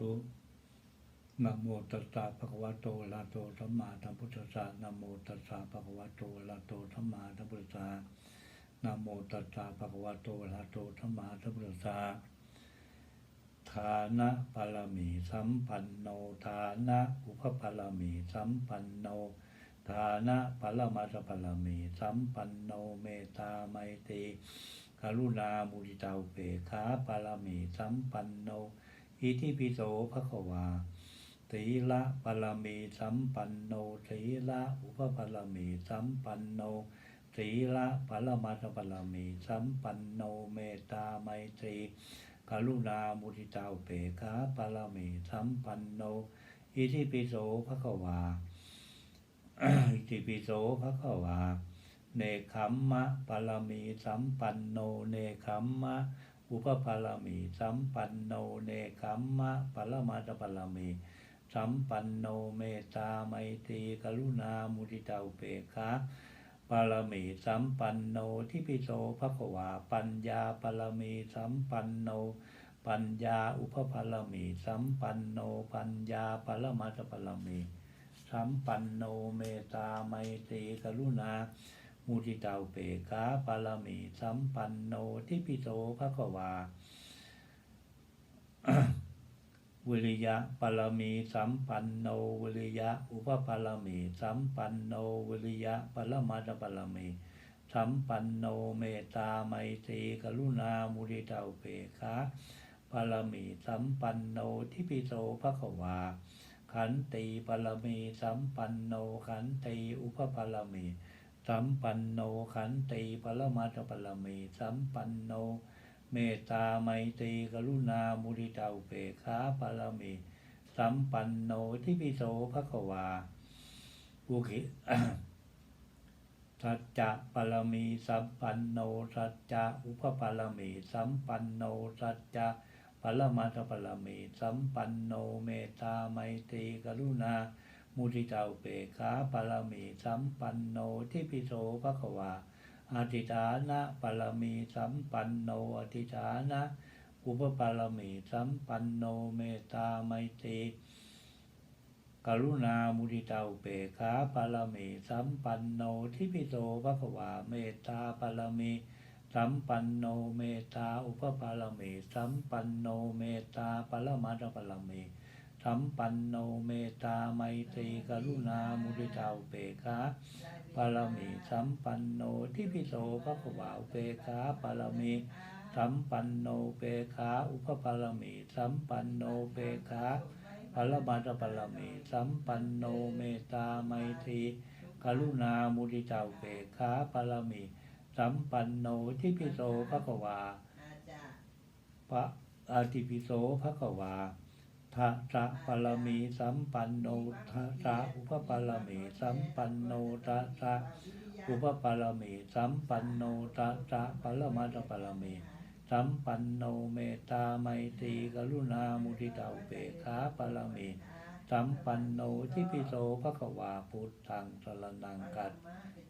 ธุนะโมตัสสะภะคะวะโตอะระหะโตสัมมาสัมพุทธัสสะนะโมตัสสะภะคะวะโตอะระหะโตสัมมาสัมพุทธัสสะนะโมตัสสะภะคะวะโตอะระหะโตสัมมาสัมพุทธัสสะฐานะปารมีสัมปันโนฐานะอุปปารมีสัมปันโนฐานะปรมาสปารมีสัมปันโนเมตตาไมตรีกรุณามุทิตาุเบกขาปารมีสัมปันโน อิทิปิโสภะควาตีละปารมีสัมปันโนตีละอุปปารมีสัมปันโนตีละปรมาตปารมีสัมปันโนเมตตาไมตรีกรุณามุทิตาเบกาปารมีสัมปันโนอิทิปิโสภะควาอิติปิโสภะคะวา เนคขัมมะปารมีสัมปันโน เนคขัมมะ อุปปารมี สัมปันโนเนคัมมะปรมาตปารมี สัมปันโนเมตาไมตรีกรุณามุทิตาอุเบกขาปารมีสัมปันโนทิปิโสภควาปัญญาปารมี สัมปันโน ปัญญาอุปปารมี สัมปันโนปัญญาปรมาตปารมี สัมปันโนเมตตาไมตรีกรุณา มุทิตาเปกขาปารมีสัมปันโนทิปิโสภควาวิริยะปารมีสัมปันโนวิริยะ อุปปารมีสัมปันโนวิริยะปรมาตปารมีสัมปันโนเมตตาไมตรีกรุณามุทิตาเปกขาปารมีสัมปันโนทิปิโสภควา ขันติปารมีสัมปันโนขันติอุปปารมี สัมปันโนขันติปรมาตปรมีสัมปันโน เมตตาไมตรีกรุณามุทิตาอุเบกขาปารมีสัมปันโนทิปิโสภควาอุคิสัจจะปรมีสัมปันโนสัจจะอุปปารมีสัมปันโนสัจจะปรมาตปรมีสัมปันโนเมตตาไมตรีกรุณา มุทิตาอุเบกขาปารมีสัมปันโนทิปิโสภควาอธิฐานะปรมีสัมปันโนอธิฐานะอุปปารมีสัมปันโนเมตตาไมตรีกรุณามุทิตาอุเบกขาปารมีสัมปันโนทิปิโสภควาเมตตาปารมีสัมปันโนเมตตาอุปปารมีสัมปันโนเมตตาปรมาตปารมี สัมปันโนเมตตาไมตรีกรุณามุทิตาอุเบกขาปารมีสัมปันโนทิพิโสภควาอุเปกขาปารมีสัมปันโนเปกขาอุปปารมีสัมปันโนเปกขาปรมาตปารมีสัมปันโนเมตตาไมตรีกรุณามุทิตาอุเปกขาปารมีสัมปันโนทิพิโสภควาอาจารย์พระอาติปิโสภควา ทะทะปรมีสัมปันโนทะทะอุปปารมีสัมปันโนทะทะอุปปารมีสัมปันโนตะตะปรมาตปารมีสัมปันโนเมตตาไมตรีกรุณามุทิตาอุเบกขาปารมีสัมปันโนทิปิโสภควาพุทธังสรนังกัจ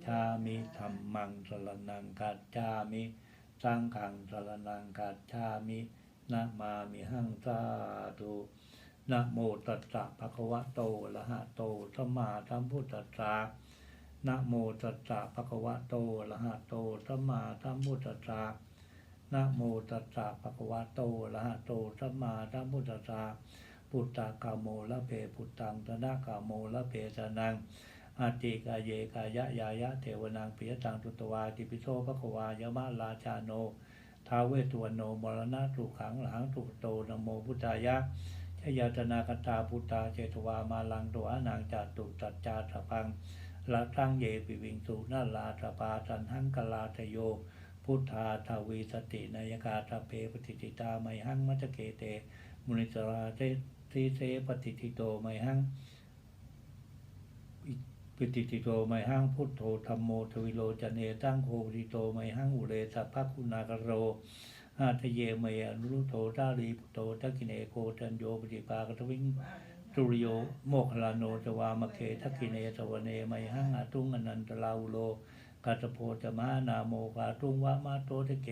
ชามิธรรมังสรนังกัจจามิสังฆังสรนังกัจฉามินะมามิหังสาธุ นะโมตัสสะภะคะวะโตอะระหะโตสัมมาสัมพุทธัสสะนะโมตัสสะภะคะวะโตอะระหะโตสัมมาสัมพุทธัสสะนะโมตัสสะภะคะวะโตอะระหะโตสัมมาสัมพุทธัสสะพุทธากาโมละเพพุทธังตนะกาโมละเพตนังอาติกาเยกายะยายะเทวนังปิยตังตุตวาติปิโสภะคะวายมะราชาโนท้าเวสสุวรรณโนมรณะทุกขังหลังทุกโตนโมพุทธายะ ชยตนากตาพุทธาเจตวามาลังตัวอนางจาตุตัจจาสพังละทั้งเยปิวิงสุนาลาตปาสันหังกลาทโย พุทธาทวีสตินายกาตาเพปฏิติตาไมหังมัจเกเต มุนิสราเตทีเสปฏิติโตไมหังปิติติโตไมหังพุทโธธรรมโมทวิโลจเนตั้งโควิโตไมหังอุเรสัพพคุณากโร อาทะเยเมยอนุรุโธตาลีพุโตทักิเนโกตันโยปฏิปากตวิงสุริโยโมคลาโนจวามะเคทักิเนสวเนไมหังอาตุงอนันตลาอุโลกัตโพจมานาโมกาตุงวะมาโตทะเก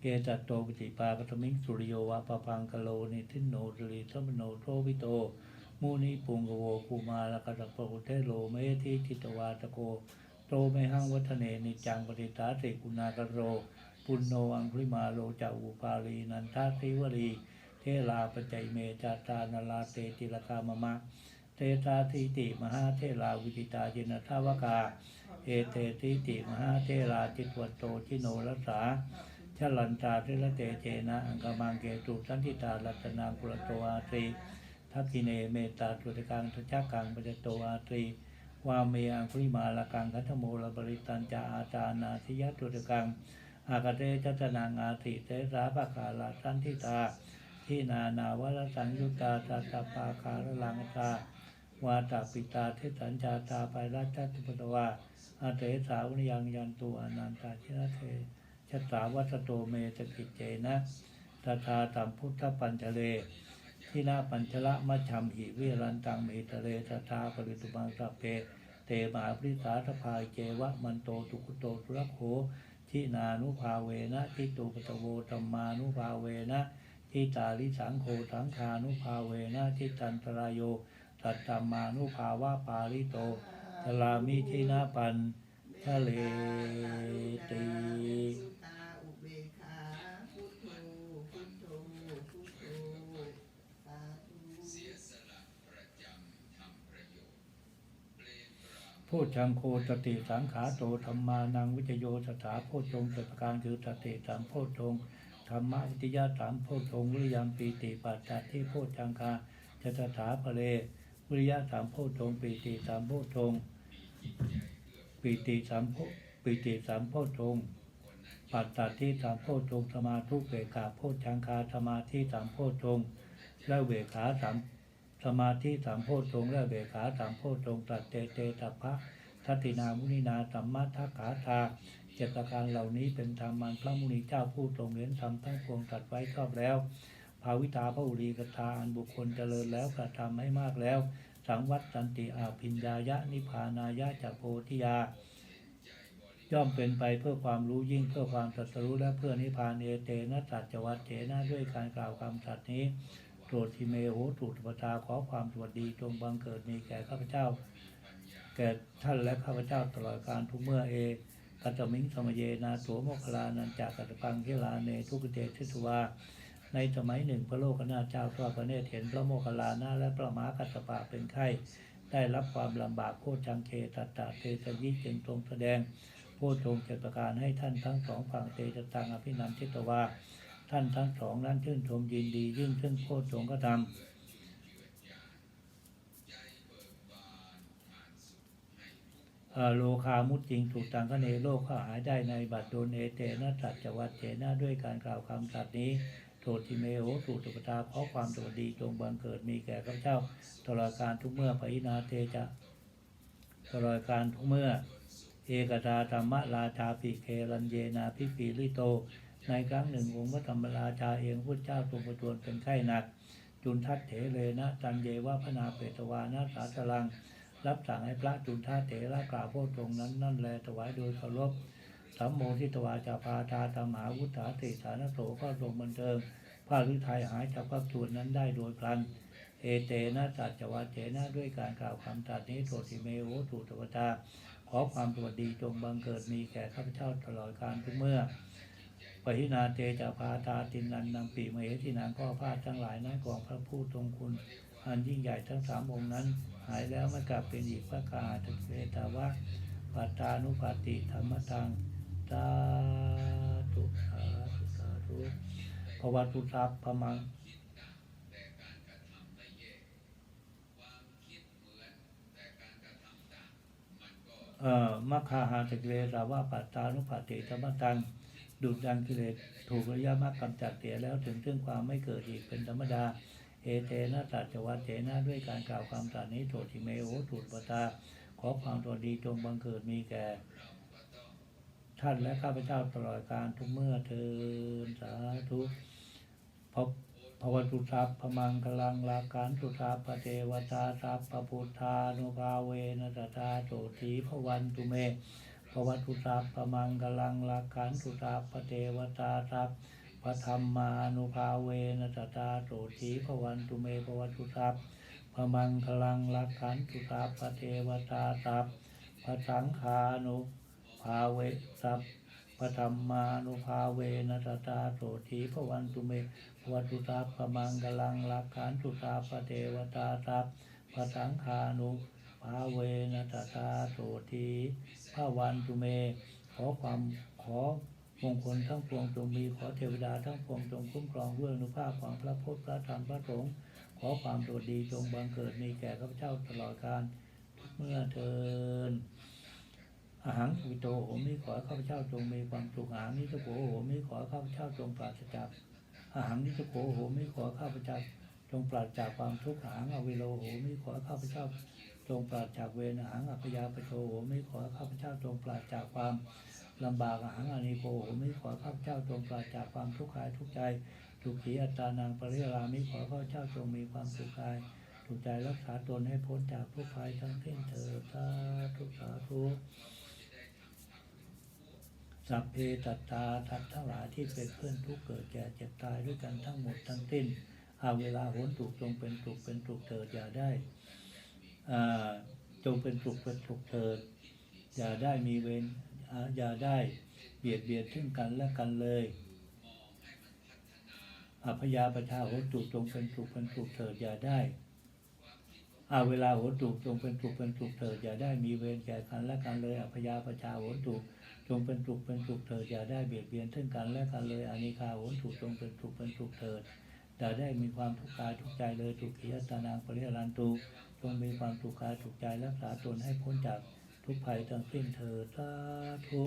เกจัตโตปฏิปากตมิงสุริโยวะปะพังกะโลนิทินโนสุริสัมโนโทวิโตมูนิปุงกโวภูมาลกตะปเทโลเมธิทิตวาตะโกโตเมหังวัฒเนนิจังปฏิตาติกุณากโร ปุณโนอังคุลิมาโลจาอุปาลีนันทาสิวรีเทลาปจัยเมจาตานาลาเตติลกามมะเตตาทิติมหาเทลาวิจิตาจินทาวกา เอเตทิติมหาเทลาจิตวัตโตจิโนรัสาชลันตาเทระเตเจนะอังกมังเกตุสันติตาลัตนากุลโตอาตรีทักขิเนเมตตาตุติกังทุจักกังปเจโตอาตรีวาเมอังคุลิมาละกังคัตโมลบริตันจาอาจานาทิยตุติกัง อากาเตจัตนางาติเตสาปะกาลาสันทิตา ที่นานาวรสังยุตาตาตาปาคารลังตาวาตาปิตาเทสัญชาตาไปราชตุปตวาอาเตสาวนิยังยันตุอนันตาชิระเทชะตาวัตโตเมจกิจเจนะตถาตัมพุทธปัญจเลที่นาปัญชละมัชชัมหิวิรันตังเมตเลตถาปริตุมังสัพเพเตมาปริสาทภายเจวะมันโตตุกุโตตุรโข ทินานุภาเวนะทิตุปตโวธรรมานุภาเวนะทิตาลิสังโฆสังคานุภาเวนะทิตันตรายโยตัตตมมานุภาวะปาริโตทลามิทินาปันทะเลตี สุตาอุเบกขาพุทโธพุทโธพุทโธสาธุ โพชังโคสติสังขาโตธรรมานังวิจโยสถาโพชงเกิดประการคือสติสามโพชงธรรมะวิทยาสามโพชงวิริยมปีติปัจจัที่โพชังคาจะตถาภเลวิริยะสามโพชงปีติสามโพชงปีติสามโพปีติสามโพชงปัจจัที่สามโพชงสมาธุเวขาโพชังคาสมาธิสามโพชงและเวขาสาม สมาธิสามโพชฌงค์และเบขาสามโพชฌงค์ตัดเตเตตัพพะทัตตินามุนินาสัมมาทักขาทาเจตประการเหล่านี้เป็นธรรมันพระมุนีเจ้าผู้ทรงเห็นธรรมทั้งปวงตัดไว้ชอบแล้วภาวิตาพระอุรีกถาอันบุคคลเจริญแล้วกระทำให้มากแล้ว สังวัตสันติอาภิญญายะนิพานายะจากโพธิยา ย่อมเป็นไปเพื่อความรู้ยิ่งเพื่อความตรัสรู้และเพื่อนิพพานเอเตนะสัจจวัตเจนะด้วยการกล่าวคำสัตย์นี้ โปรดทิเมโหตุตปตาขอความสวัสดีจงบังเกิดมีแก่ข้าพเจ้า แก่ท่านและข้าพเจ้าตลอดการทุกเมื่อเอกัตมิงสมเยนาตัวโมคคลานันจากกัตปังเทลาเนทุกเตทิสวาในสมัยหนึ่งพระโลกนาเจ้าทอดพระเนตรเห็นพระโมคคัลลานะและพระมหากัสสปะเป็นไข้ได้รับความลำบากโคจังเคตัตตะเตสยิจึงทรงแสดงโพชงเจตประการให้ท่านทั้งสองฝั่งเตจตังอภินันทิตวา ท่านทั้งสองนั้นชื่นชมยินดียิ่งซึ่งโพชงก็ทำเอ่อโลคามุตจริงถูกตังคเนโลกก็หายได้ในบัดโดนเอเตนะสัจจวัตเจนะด้วยการกล่าวคำสัตย์นี้โทติเมโหตุตุปตาขอความสวัสดีจงบังเกิดมีแก่ข้าเจ้าตลอดการทุกเมื่อปะหินาเตจะตลอดการทุกเมื่อ เอกตาธรรมราชาปิเครันเยนาพิปีลิโต ในครั้งหนึ่งองค์พระธรรมราชาเองพุทธเจ้าทรงประทวนเป็นไข้หนัก จุนทัตเถเลนะตันเยวะพนาเปตวานาสาสลัง รับสั่งให้พระจุนทัตเถระกล่าวพชฌงค์นั้นนั่นแลถวายโดยเคารพสัมโมทิตวาจาพาทาธรรมหาวุฒาติสานโสก็ทรงบันเทิงพระฤทัยหายจากพระสูตรนั้นได้โดยพลัน เอเตนะตัจจวัตเจนะด้วยการกล่าวคำตรัสนี้โทติเมโหตุตวตาขอความสวัสดีจงบังเกิดมีแก่ข้าพเจ้าตลอดการทุกเมื่อ ปหินาเตจะพาตาตินันนำปีมเหที่นางก็พาทั้งหลายนั้นของพระผู้ทรงคุณ อันยิ่งใหญ่ทั้งสามองค์นั้น หายแล้วไม่กลับเป็นอีกพระกาตเวตาวะปัตตานุปาติธรรมตังสาธุสาธุสาธุภวัตุสัพพมังเอ่อมัคคาหาตะกิเลสาวะปัตตานุปัตติธรรมตัง ดูดดังกิเลสถูกระยะมรรคกำจัดเสียแล้วถึงซึ่องความไม่เกิดอีกเป็นธรรมดา เอเตนะตัจจวัตเจนะด้วยการกล่าวคำตรัสนี้โทติเมโหตุปตา ขอความตัวดีจงบังเกิดมีแก่ ท่านและข้าพเจ้าตลอดการทุกเมื่อเทินสาธุพบภวตุสัพพมังคลังลาการสุสัพพเทวตาสัพพพุทธานุภาเวนะตตาโสทีพวันตุเม ปภวัตุสัพพมังกลังลักขันตุสัพพเทวตาสัพพธรรมานุภาเวนะตตาโสถีภวันตุเมภวัตุสัพพมังกลังลักขันตุสัพพเทวตาสัพพสังฆานุภาเวสัพพธรรมานุภาเวนะตตาโสถีภวันตุเมภวัตุสัพพมังกลังลักขันตุสัพพเทวตาสัพพสังฆานุภา เวนะตตาโสทีพระวันตุเม ขอความขอมงคลทั้งปวงจงมีขอเทวดาทั้งปวงจงคุ้มครองด้วยอนุภาพของพระพุทธพระธรรมพระสงฆ์ขอความโดดดีจงบังเกิดมีแก่ข้าพเจ้าตลอดกาลเมื่อเทินอาหังสุวิโตโหมิขอข้าพเจ้าจงมีความสุขอาหังนิสโขโหมิขอให้ข้าพเจ้าจงปราศจากอาหังนิสโขโหมิขอให้ข้าพเจ้าจงปราศจากความทุกข์อาหังอวิโลโหมิขอข้าพเจ้า จงปราศจากเวรหังอัพยาปโชโหไม่ขอข้าพเจ้าจงปราศจากความลำบากหังอานิโกโหไม่ขอข้าพเจ้าจงปราศจากความทุกข์กายทุกใจทุกขีอัตานางปริยรามิขอข้าพเจ้าจงมีความสุขกายถูกใจรักษาตนให้พ้นจากทุกภัยทั้งสิ้นเถิดสาธุสาธุสัพเพตัตตาทัตทั้งหลายที่เป็นเพื่อนทุกเกิดแก่เจ็บตายด้วยกันทั้งหมดทั้งสิ้นอาเวลาโหนถูกจงเป็นถูกเป็นถูกเถิดอย่าได้ จงเป็นสุขเป็นสุขเถิดอย่าได้มีเวรอ่าอย่าได้เบียดเบียนซึ่งกันและกันเลยอพยาประชาโหตุจงเป็นสุขเป็นสุขเถิดอย่าได้อาเวลาโหตุจงเป็นสุขเป็นสุขเถิดอย่าได้มีเวรแก่กันและกันเลยอพยาประชาโหตุจงเป็นสุขเป็นสุขเถิดอย่าได้เบียดเบียนซึ่งกันและกันเลยอานิคาโหตุจงเป็นสุขเป็นสุขเถิด อย่าได้มีความทุกข์กายทุกใจเลยทุกขียตานางปริยรันตุจงมีความทุกข์กายทุกใจรักษาตนให้พ้นจากทุกภัยทั้งสิ้นเธอสาธุ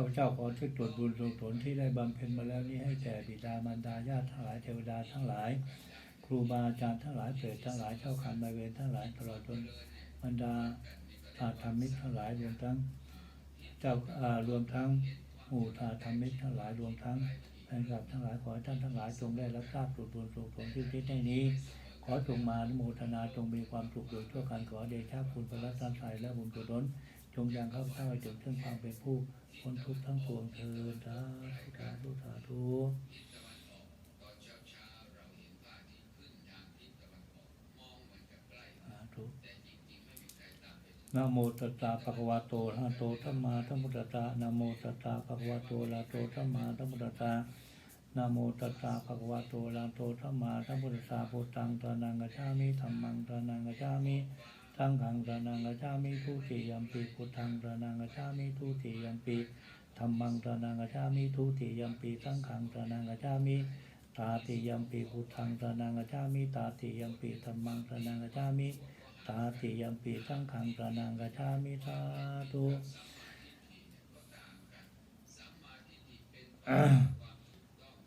ข้าพเจ้าขอที่ตรวจบุญสุศลที่ได้บำเพ็ญมาแล้วนี้ให้แก่บิดามารดาญาติทั้งหลายเทวดาทั้งหลาย ครูบาอาจารย์ทั้งหลายเปรตทั้งหลายเจ้าขันธ์นายเวรทั้งหลายตลอดจนบรรดาอาธรรมิกทั้งหลายรวมทั้งเจ้ารวมทั้งหมู่ทาธรรมิกทั้งหลายรวมทั้งแฟนคลับทั้งหลายขอให้ท่านทั้งหลายจงได้รับทราบตรวจบุญสุศลที่ที่ในนี้ขอจงมาโมทนาจงมีความสุขโดยทั่วกันขอเดชะคุณพระรัตนตรัยและบุญกุศล จงยังข้าพเจ้าให้ถึงซึ่งความเป็นผู้พ้นทุกข์ทั้งปวงเถิดสาธุสาธุสาธุสาธุนะโมตัสสะภะคะวะโตอะระหะโตสัมมาสัมพุทธัสสะนะโมตัสสะภะคะวะโตอะระหะโตสัมมาสัมพุทธัสสะนะโมตัสสะภะคะวะโตอะระหะโตสัมมาสัมพุทธัสสะพุทธังตระนังกัจฉามิธัมมังตระนังกัจฉามิ สังฆังระนังกัจฉามิทุติยัมปิพุทธังระนังกัจฉามิทุติยัมปิธัมมังระนังกัจฉามิทุติยัมปิสังฆังระนังกัจฉามิตาติยัมปิพุทธังระนังกัจฉามิตาติยัมปิธัมมังระนังกัจฉามิตาติยัมปิสังฆังระนังกัจฉามิสาธุ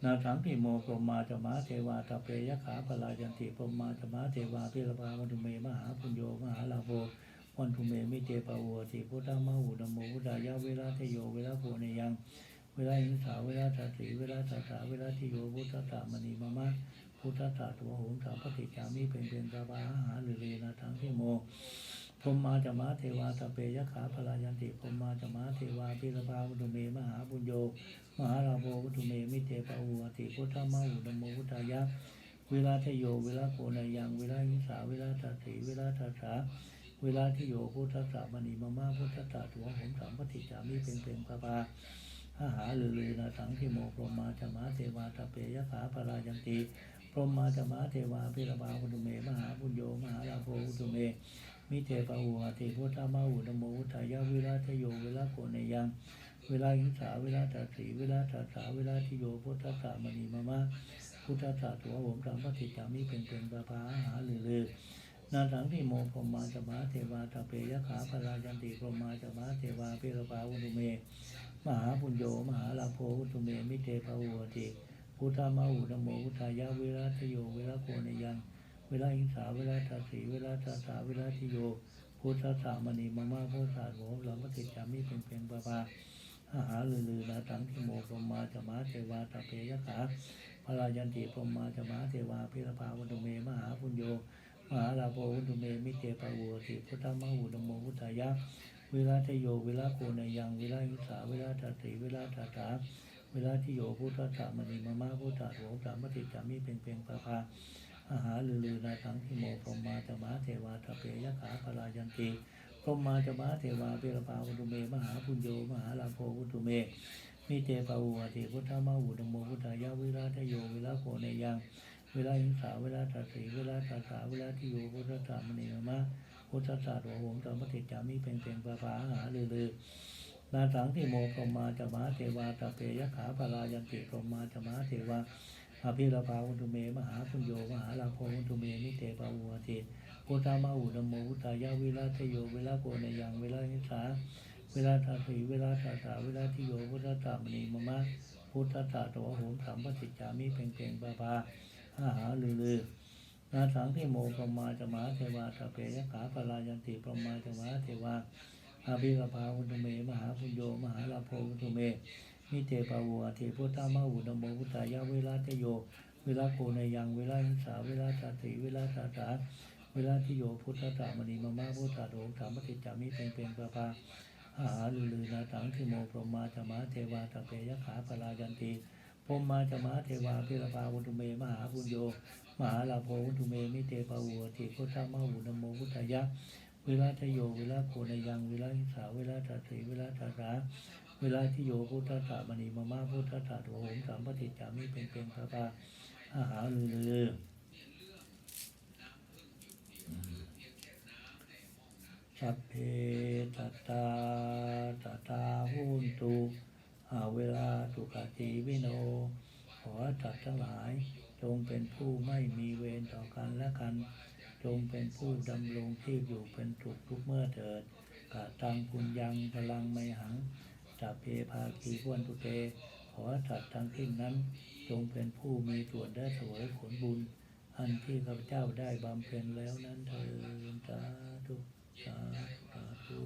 นาสังติโมพรมาจมาเทวาตาเปยขาปลายันติพรหมาจมาเทวาพิรภาวันตุเมมหาปุญโยมหาลาโภวันตุเมมิเตปะโวติพุทธมหุนโมพุทธายะเวลาเทโยเวลาโพเนยัง เวลาหิงสาเวลาตัสสีเวลาตัสสาเวลาทิโยพุทธตามณีมามะพุทธตาตัวโหงสามปฏิจามิเป็นเป็นตาบาหาหรือเรนาทังที่โม พรหมาจมาเทวาตาเปยขาพลายันติพรหมาจมาเทวาพิรภาวันตุเมมหาปุญโย มหาลาโภวัตถุเมมิเตปะอุวติพุทธมะอุดมโมพุทธายะเวลาทโยเวลาโกนายังเวลาหิสาเวลาตัสสีเวลาตัสาเวลาที่โยพุทธสามณีมามาพุทธตาตัวผมสามปฏิจามิเป็นเป็นปะปาหาหาลือลือนาสังทิโมพรหมาจมาเทวาตาเปยขาปรายันติพรหมาจมาเทวาพิรบาวุตุเมมหาปุญโยมหาลาโภวุตุเม มิเตปะอุวติพุทธามะอุดมโมพุทธายะเวลาทโยเวลาโกนยัง เวลาหิงสาเวลาตัดสีเวลาตัดสาเวลาที่โยพุทธสามณีมามาพุทธศาตัวผมสามปฏิจามิเป็นเป็นปะปาหาลือลือนาสังที่โมพรมาจมาเทวาตาเปยขาพลายันติพรมาจมาเทวาเปรปาวุนุเม มหาปุญโญมหาลาโภวุตุเมมิเตภาวติพุทธามาหุนโมพุทธายะเวลาทโยเวลาโกนยัง เวลาอิงสาเวลาทัสสีเวลาทัสาเวลาทิโยพุทธสามณีมามาพุทธาโหลามติจามิเป็นเพียงปะปาอาหารลือลือนาตังทิโมพรหมาจมาเทวาตะเพยขาพลายันติพรหมาจมาเทวาพิรภาวุตุเมมหาปุญโญมหาลาโภวุตุเมมิเตปะวัวติพุทธมหุนโมพุทธายะเวลาทโยเวลาโกนยังเวลาอิงสาเวลาทัสสีเวลาทัสาเวลาทิโยพุทธสามณีมามาพุทธาโหสามติจามิเป็นเพียงปะปา อาหารลือลือนาทังทิโมพรมาจมาเทวาตะเปยขาพลายันติพรมาจมาเทวาเปรปาวุตุเม มหาปุญโญมหาลาโภวุตุเมมิเตปาวุติพุทธมาหุตโมพุทธายะเวลาทโยเวลาโกเนยังเวลาอิงสาเวลาตัสสีเวลาตัสสาเวลาทิโยพุทธสามณีมะพุทธศาสตร์หงธรรมติจามิเป็นเพียงปะปาอาหาลือลือนาสังทิโมพรมาจมาเทวาตะเปยขาพลายันติพรมาจมาเทวา อภิรภาวุตุเม มหาปุญโญมหาลาโภวุตุเม นิเตปาวุติพุทธามาอุดมโมพุทธายาวิราชโย เวลาโกนยัง เวลาหิสา เวลาทัสสีเวลาทัสาเวลาทิโย พุทธตามณีมมะพุทธตาตัวโหมสัมปติจามิเพ่งเพ่งปะปาอาหาลือลือนาสังที่โมปรมาจมาเทวาตะเปยขาปลายันติปรมาจมาเทวาอาภิรภาวุตุเม มหาปุญโญมหาลาโภวุตุเม มิเตปาวัวติพุทธามาหุนโมพุทธายะเวลาเทโย เวลาโกนยัง เวลาหิสา เวลาตาติเวลาตาตาเวลาที่โยพุทธตามณีมามาพุทธาโดถามติจามิเป็นเป็นปะปาหาลือลือนาตังทิโมพรหมาจมาเทวาตะเปยขาปลายันติพรหมาจมาเทวาพิรภาวุตุเมมหาปุญโย มหาลาโภวุตุเมมิเตปาวัวติพุทธามาหุนโมพุทธายะ เวลาทโย เวลาโกนยัง เวลาหิสา เวลาตาติเวลาตาตา เวลาที่โยพุทธะมณีมามาพุทธะโหมสามปฏิจจามิเป็นเป็นพระปาอาหารลือลือสัพเพตตาตตาหุนตุอาเวลาตุกติวิโน ขอจัดทั้งหลาย จงเป็นผู้ไม่มีเวรต่อกันและกัน จงเป็นผู้ดำรงที่อยู่เป็นถูกทุกเมื่อเถิดกาตังปุญญังพลังไม่หัง จับเพภาคีพวนตุเต ขอสัตว์ทั้งสิ้นนั้น จงเป็นผู้มีส่วนได้เสวยผลบุญ อันที่ข้าพเจ้าได้บำเพ็ญแล้วนั้นเถิดสาธุสาธุ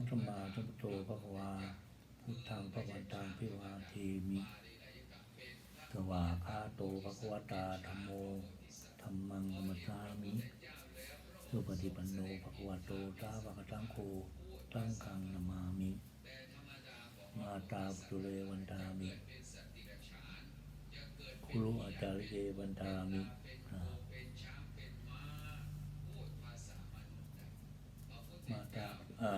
สาธุอรหังสมมาสัมพุทโธภควาพุทธังภวันตังพิวาทีมิสวาคาโตภควตาธรรมโมธรรมังธรรมสามิสุปฏิปันโนภควโตสาวกสังโฆตั้งขังนามามิ มาตาปุเรวันตามิคุรุอาจาริเยวันตามิมาตาอ่า